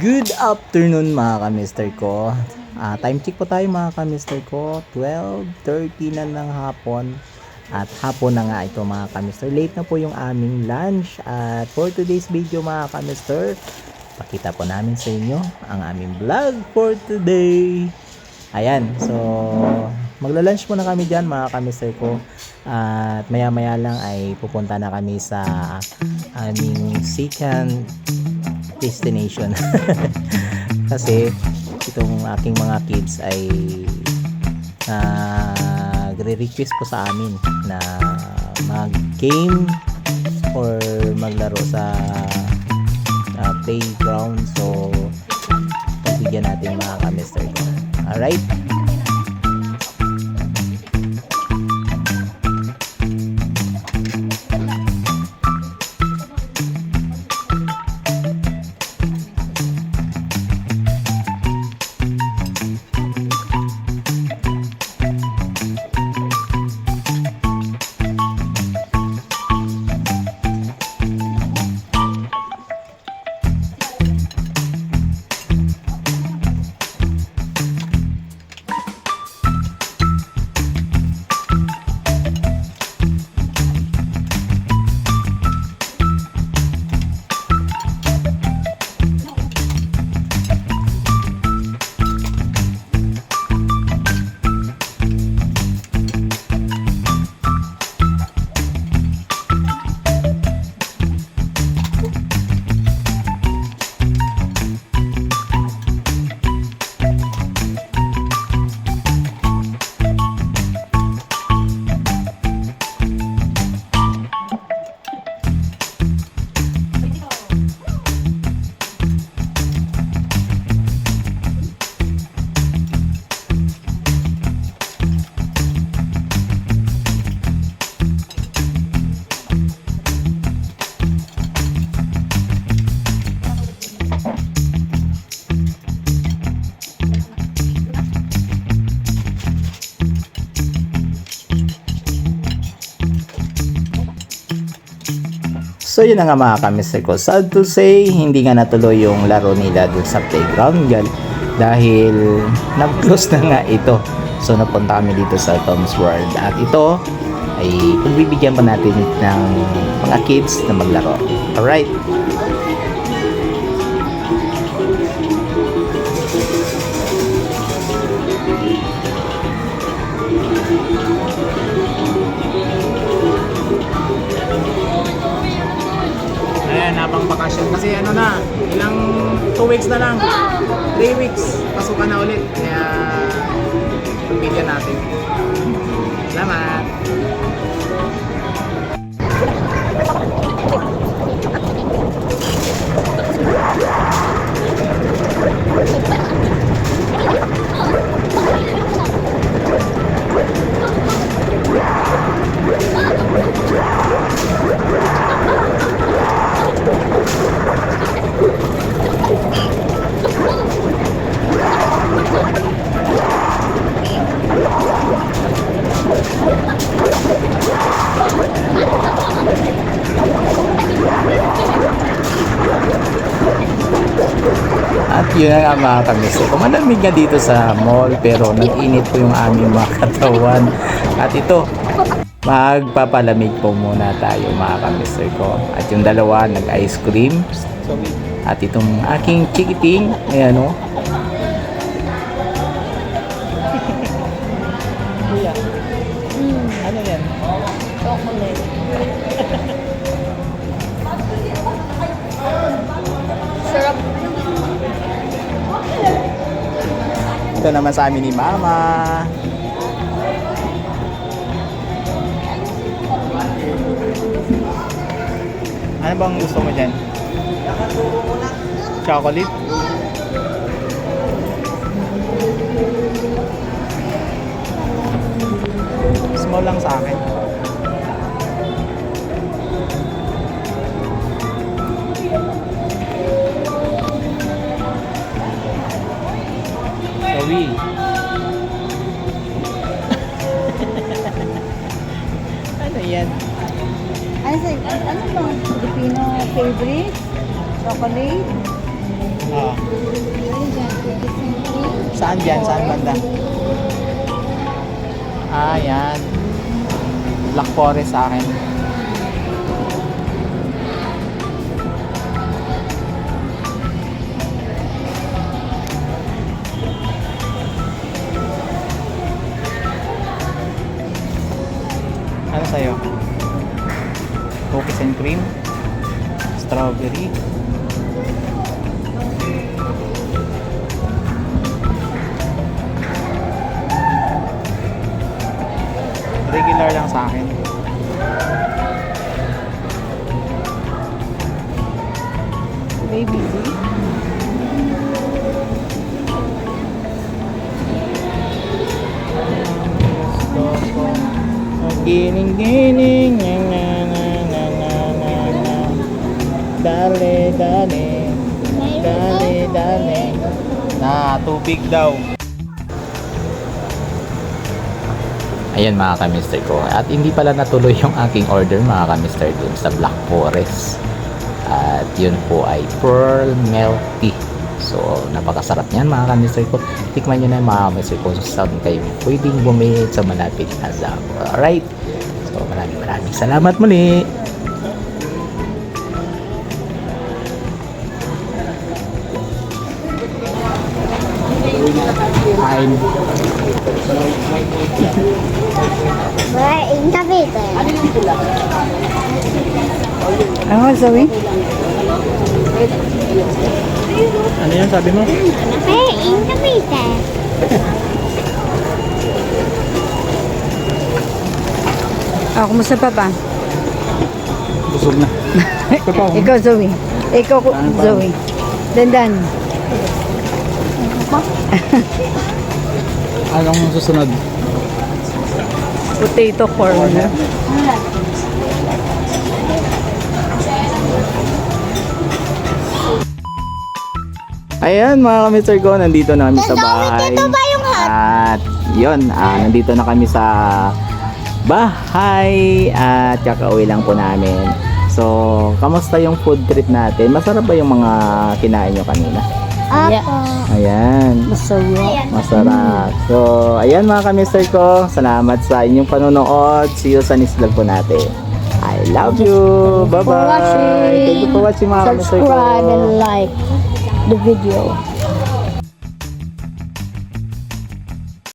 Good afternoon mga ka-mister ko. Ah, time check po tayo mga ka-mister ko. 12.30 na ng hapon. At hapon na nga ito mga ka-mister. Late na po yung aming lunch. At for today's video mga ka-mister, pakita po namin sa inyo ang aming vlog for today. Ayan, so magla-lunch muna kami dyan mga ka-mister ko. At maya-maya lang ay pupunta na kami sa aming second destination. Kasi itong aking mga kids ay nagre-request po sa amin na mag-game or maglaro sa uh, playground. So, pagbigyan natin mga ka-mister. Alright? So yun na nga mga kamister ko. Sad to say, hindi nga natuloy yung laro nila dun sa playground yan. Dahil nag-close na nga ito. So napunta kami dito sa Tom's World. At ito ay pagbibigyan pa natin ng mga kids na maglaro. Alright? Habang bakasyon. Kasi ano na, ilang 2 weeks na lang. 3 weeks, pasukan na ulit. Kaya, bigyan natin. Salamat! Yun na nga mga kamister. ko. Malamig nga dito sa mall pero nag-init po yung aming mga katawan. At ito, magpapalamig po muna tayo mga kamister ko. At yung dalawa nag-ice cream. At itong aking chikiting, ayan o. Kuya, ano yan? Sarap. Ito naman sa amin ni Mama. Ano bang gusto mo dyan? Chocolate? Small lang sa akin. Ano yan? Ano sa, ano bang Filipino favorite? Chocolate? Oo. Saan dyan? Saan banda? Ah, yan. Black Forest sa akin. Ano sa'yo? Cookies and cream? Strawberry? Regular lang sa akin. Baby. Gining-gining na na na na na na na. Dale, dale. Dale, dale. Na, tubig daw. Ayan mga kamister ko. At hindi pala natuloy yung aking order mga kamister dun sa Black Forest. At yun po ay Pearl Milk Tea So, napakasarap niyan mga kamister ko. Tikman nyo na mga kamister ko kung saan kayo pwedeng bumili sa malapit na Zabo. Alright? So, maraming maraming salamat muli. Kain. Wala, yung Cavite. Ano, Zoe? Ano yan sabi mo? Wala, yung Cavite. Oh, kumusta pa pa? Busog na. Ito pa. Ikaw, Zoe. Ikaw, Ano pa? Zoe. Dandan. Anong susunod? Potato corn. Ayan mga kamister ko, nandito na kami sa bahay. Ito ba yung hot? At yun, ah, nandito na kami sa bahay at kakauwi lang po namin. So, kamusta yung food trip natin? Masarap ba yung mga kinain nyo kanina? Apo. Ayan. Ayan. Masarap. So, ayan mga kamister ko. Salamat sa inyong panonood. See you sa next vlog po natin. I love you. Bye-bye. watching. Thank you for watching mga kamister ko. Subscribe and like the video.